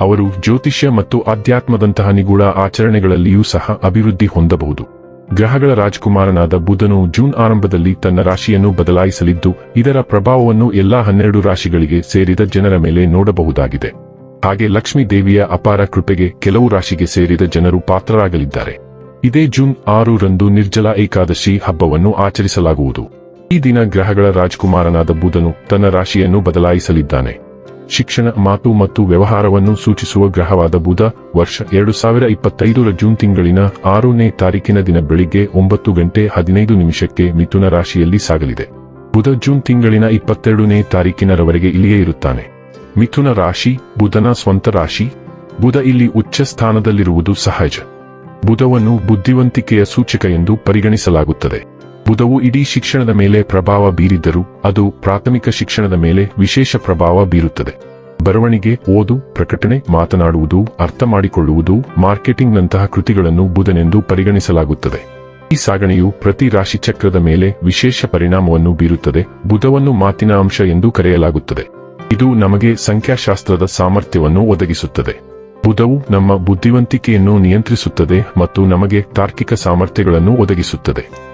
ಅವರು ಜ್ಯೋತಿಷ್ಯ ಮತ್ತು ಆಧ್ಯಾತ್ಮದಂತಹ ನಿಗೂಢ ಆಚರಣೆಗಳಲ್ಲಿಯೂ ಸಹ ಅಭಿವೃದ್ಧಿ ಹೊಂದಬಹುದು. ಗ್ರಹಗಳ ರಾಜಕುಮಾರನಾದ ಬುಧನು ಜೂನ್ ಆರಂಭದಲ್ಲಿ ತನ್ನ ರಾಶಿಯನ್ನು ಬದಲಾಯಿಸಲಿದ್ದು, ಇದರ ಪ್ರಭಾವವನ್ನು ಎಲ್ಲಾ ಹನ್ನೆರಡು ರಾಶಿಗಳಿಗೆ ಸೇರಿದ ಜನರ ಮೇಲೆ ನೋಡಬಹುದಾಗಿದೆ. ಹಾಗೆ ಲಕ್ಷ್ಮೀ ದೇವಿಯ ಅಪಾರ ಕೃಪೆಗೆ ಕೆಲವು ರಾಶಿಗೆ ಸೇರಿದ ಜನರು ಪಾತ್ರರಾಗಲಿದ್ದಾರೆ. ಇದೇ ಜೂನ್ ಆರು ರಂದು ನಿರ್ಜಲ ಏಕಾದಶಿ ಹಬ್ಬವನ್ನು ಆಚರಿಸಲಾಗುವುದು. ಈ ದಿನ ಗ್ರಹಗಳ ರಾಜಕುಮಾರನಾದ ಬುಧನು ತನ್ನ ರಾಶಿಯನ್ನು ಬದಲಾಯಿಸಲಿದ್ದಾನೆ. ಶಿಕ್ಷಣ, ಮಾತು ಮತ್ತು ವ್ಯವಹಾರವನ್ನು ಸೂಚಿಸುವ ಗ್ರಹವಾದ ಬುಧ, ವರ್ಷ ಎರಡು ಸಾವಿರ ಇಪ್ಪತ್ತೈದರ ಜೂನ್ ತಿಂಗಳಿನ ಆರನೇ ತಾರೀಕಿನ ದಿನ ಬೆಳಿಗ್ಗೆ ಒಂಬತ್ತು ಗಂಟೆ ಹದಿನೈದು ನಿಮಿಷಕ್ಕೆ ಮಿಥುನ ರಾಶಿಯಲ್ಲಿ ಸಾಗಲಿದೆ. ಬುಧ ಜೂನ್ ತಿಂಗಳಿನ ಇಪ್ಪತ್ತೆರಡನೇ ತಾರೀಕಿನರವರೆಗೆ ಇಲ್ಲಿಯೇ ಇರುತ್ತಾನೆ. ಮಿಥುನ ರಾಶಿ, ಬುಧನ ಸ್ವಂತ ರಾಶಿ, ಬುಧ ಇಲ್ಲಿ ಉಚ್ಚ ಸ್ಥಾನದಲ್ಲಿರುವುದು ಸಹಜ. ಬುಧವನ್ನು ಬುದ್ಧಿವಂತಿಕೆಯ ಸೂಚಕ ಎಂದು ಪರಿಗಣಿಸಲಾಗುತ್ತದೆ. ಬುಧವು ಇಡೀ ಶಿಕ್ಷಣದ ಮೇಲೆ ಪ್ರಭಾವ ಬೀರಿದ್ದರೂ ಅದು ಪ್ರಾಥಮಿಕ ಶಿಕ್ಷಣದ ಮೇಲೆ ವಿಶೇಷ ಪ್ರಭಾವ ಬೀರುತ್ತದೆ. ಬರವಣಿಗೆ, ಓದು, ಪ್ರಕಟಣೆ, ಮಾತನಾಡುವುದು, ಅರ್ಥ ಮಾಡಿಕೊಳ್ಳುವುದು, ಮಾರ್ಕೆಟಿಂಗ್ನಂತಹ ಕೃತಿಗಳನ್ನು ಬುಧನೆಂದು ಪರಿಗಣಿಸಲಾಗುತ್ತದೆ. ಈ ಸಾಗಣೆಯು ಪ್ರತಿ ರಾಶಿಚಕ್ರದ ಮೇಲೆ ವಿಶೇಷ ಪರಿಣಾಮವನ್ನು ಬೀರುತ್ತದೆ. ಬುಧವನ್ನು ಮಾತಿನ ಅಂಶ ಎಂದು ಕರೆಯಲಾಗುತ್ತದೆ. ಇದು ನಮಗೆ ಸಂಖ್ಯಾಶಾಸ್ತ್ರದ ಸಾಮರ್ಥ್ಯವನ್ನು ಒದಗಿಸುತ್ತದೆ. ಬುಧವು ನಮ್ಮ ಬುದ್ಧಿವಂತಿಕೆಯನ್ನು ನಿಯಂತ್ರಿಸುತ್ತದೆ ಮತ್ತು ನಮಗೆ ತಾರ್ಕಿಕ ಸಾಮರ್ಥ್ಯಗಳನ್ನು ಒದಗಿಸುತ್ತದೆ.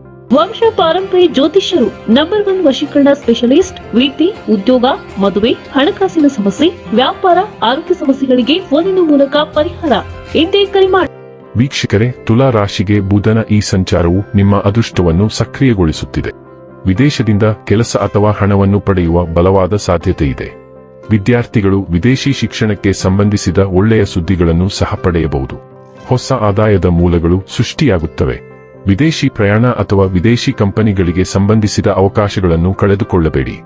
ವಂಶ ಪಾರಂಪರಿ ಜ್ಯೋತಿಷ್ಯರು ನಂಬರ್ ಒನ್ ವಶೀಕರಣ ಸ್ಪೆಷಲಿಸ್ಟ್ ವೀಟಿ ಉದ್ಯೋಗ, ಮದುವೆ, ಹಣಕಾಸಿನ ಸಮಸ್ಯೆ, ವ್ಯಾಪಾರ, ಆರೋಗ್ಯ ಸಮಸ್ಯೆಗಳಿಗೆ ಫೋನಿನ ಮೂಲಕ ಪರಿಹಾರ. ಎಂದೇ ಕರೆ ಮಾಡಿ ವೀಕ್ಷಕರೇ, ತುಲಾ ರಾಶಿಗೆ ಬುಧನ ಈ ಸಂಚಾರವು ನಿಮ್ಮ ಅದೃಷ್ಟವನ್ನು ಸಕ್ರಿಯಗೊಳಿಸುತ್ತಿದೆ. ವಿದೇಶದಿಂದ ಕೆಲಸ ಅಥವಾ ಹಣವನ್ನು ಪಡೆಯುವ ಬಲವಾದ ಸಾಧ್ಯತೆ ಇದೆ. ವಿದ್ಯಾರ್ಥಿಗಳು ವಿದೇಶಿ ಶಿಕ್ಷಣಕ್ಕೆ ಸಂಬಂಧಿಸಿದ ಒಳ್ಳೆಯ ಸುದ್ದಿಗಳನ್ನು ಸಹ ಪಡೆಯಬಹುದು. ಹೊಸ ಆದಾಯದ ಮೂಲಗಳು ಸೃಷ್ಟಿಯಾಗುತ್ತವೆ. ವಿದೇಶಿ ಪ್ರಯಾಣ ಅಥವಾ ವಿದೇಶಿ ಕಂಪನಿಗಳಿಗೆ ಸಂಬಂಧಿಸಿದ ಅವಕಾಶಗಳನ್ನು ಕಳೆದುಕೊಳ್ಳಬೇಡಿ.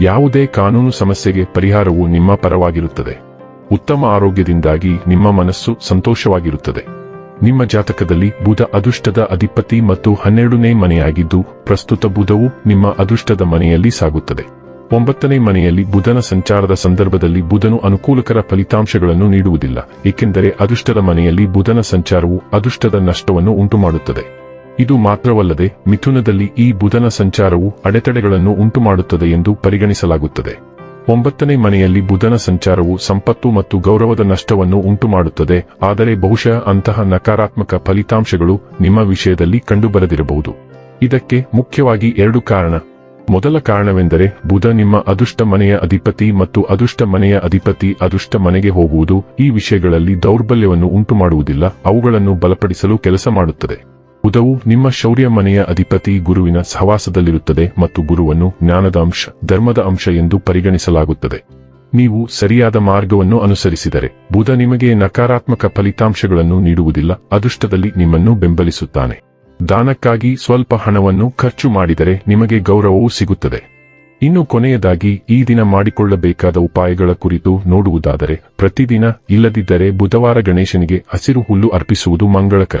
ಯಾವುದೇ ಕಾನೂನು ಸಮಸ್ಯೆಗೆ ಪರಿಹಾರವು ನಿಮ್ಮ ಪರವಾಗಿರುತ್ತದೆ. ಉತ್ತಮ ಆರೋಗ್ಯದಿಂದಾಗಿ ನಿಮ್ಮ ಮನಸ್ಸು ಸಂತೋಷವಾಗಿರುತ್ತದೆ. ನಿಮ್ಮ ಜಾತಕದಲ್ಲಿ ಬುಧ ಅದೃಷ್ಟದ ಅಧಿಪತಿ ಮತ್ತು ಹನ್ನೆರಡನೇ ಮನೆಯಾಗಿದ್ದು, ಪ್ರಸ್ತುತ ಬುಧವು ನಿಮ್ಮ ಅದೃಷ್ಟದ ಮನೆಯಲ್ಲಿ ಸಾಗುತ್ತದೆ. ಒಂಬತ್ತನೇ ಮನೆಯಲ್ಲಿ ಬುಧನ ಸಂಚಾರದ ಸಂದರ್ಭದಲ್ಲಿ ಬುಧನು ಅನುಕೂಲಕರ ಫಲಿತಾಂಶಗಳನ್ನು ನೀಡುವುದಿಲ್ಲ, ಏಕೆಂದರೆ ಅದೃಷ್ಟದ ಮನೆಯಲ್ಲಿ ಬುಧನ ಸಂಚಾರವು ಅದೃಷ್ಟದ ನಷ್ಟವನ್ನು ಉಂಟುಮಾಡುತ್ತದೆ. ಇದು ಮಾತ್ರವಲ್ಲದೆ ಮಿಥುನದಲ್ಲಿ ಈ ಬುಧನ ಸಂಚಾರವು ಅಡೆತಡೆಗಳನ್ನು ಉಂಟುಮಾಡುತ್ತದೆ ಎಂದು ಪರಿಗಣಿಸಲಾಗುತ್ತದೆ. ಒಂಬತ್ತನೇ ಮನೆಯಲ್ಲಿ ಬುಧನ ಸಂಚಾರವು ಸಂಪತ್ತು ಮತ್ತು ಗೌರವದ ನಷ್ಟವನ್ನು ಉಂಟುಮಾಡುತ್ತದೆ, ಆದರೆ ಬಹುಶಃ ಅಂತಹ ನಕಾರಾತ್ಮಕ ಫಲಿತಾಂಶಗಳು ನಿಮ್ಮ ವಿಷಯದಲ್ಲಿ ಕಂಡುಬರದಿರಬಹುದು. ಇದಕ್ಕೆ ಮುಖ್ಯವಾಗಿ ಎರಡು ಕಾರಣ. ಮೊದಲ ಕಾರಣವೆಂದರೆ ಬುಧ ನಿಮ್ಮ ಅದೃಷ್ಟ ಮನೆಯ ಅಧಿಪತಿ ಮತ್ತು ಅದೃಷ್ಟ ಮನೆಯ ಅಧಿಪತಿ ಅದೃಷ್ಟ ಮನೆಗೆ ಹೋಗುವುದು ಈ ವಿಷಯಗಳಲ್ಲಿ ದೌರ್ಬಲ್ಯವನ್ನು ಉಂಟುಮಾಡುವುದಿಲ್ಲ, ಅವುಗಳನ್ನು ಬಲಪಡಿಸಲು ಕೆಲಸ ಮಾಡುತ್ತದೆ. ಬುಧವು ನಿಮ್ಮ ಶೌರ್ಯ ಮನೆಯ ಅಧಿಪತಿ ಗುರುವಿನ ಸಹವಾಸದಲ್ಲಿರುತ್ತದೆ ಮತ್ತು ಗುರುವನ್ನು ಜ್ಞಾನದ ಅಂಶ, ಧರ್ಮದ ಅಂಶ ಎಂದು ಪರಿಗಣಿಸಲಾಗುತ್ತದೆ. ನೀವು ಸರಿಯಾದ ಮಾರ್ಗವನ್ನು ಅನುಸರಿಸಿದರೆ, ಬುಧ ನಿಮಗೆ ನಕಾರಾತ್ಮಕ ಫಲಿತಾಂಶಗಳನ್ನು ನೀಡುವುದಿಲ್ಲ, ಅದೃಷ್ಟದಲ್ಲಿ ನಿಮ್ಮನ್ನು ಬೆಂಬಲಿಸುತ್ತಾನೆ. ದಾನಕ್ಕಾಗಿ ಸ್ವಲ್ಪ ಹಣವನ್ನು ಖರ್ಚು ಮಾಡಿದರೆ ನಿಮಗೆ ಗೌರವವೂ ಸಿಗುತ್ತದೆ. ಇನ್ನು ಕೊನೆಯದಾಗಿ, ಈ ದಿನ ಮಾಡಿಕೊಳ್ಳಬೇಕಾದ ಉಪಾಯಗಳ ಕುರಿತು ನೋಡುವುದಾದರೆ, ಪ್ರತಿದಿನ ಇಲ್ಲದಿದ್ದರೆ ಬುಧವಾರ ಗಣೇಶನಿಗೆ ಹಸಿರು ಹುಲ್ಲು ಅರ್ಪಿಸುವುದು ಮಂಗಳಕರ.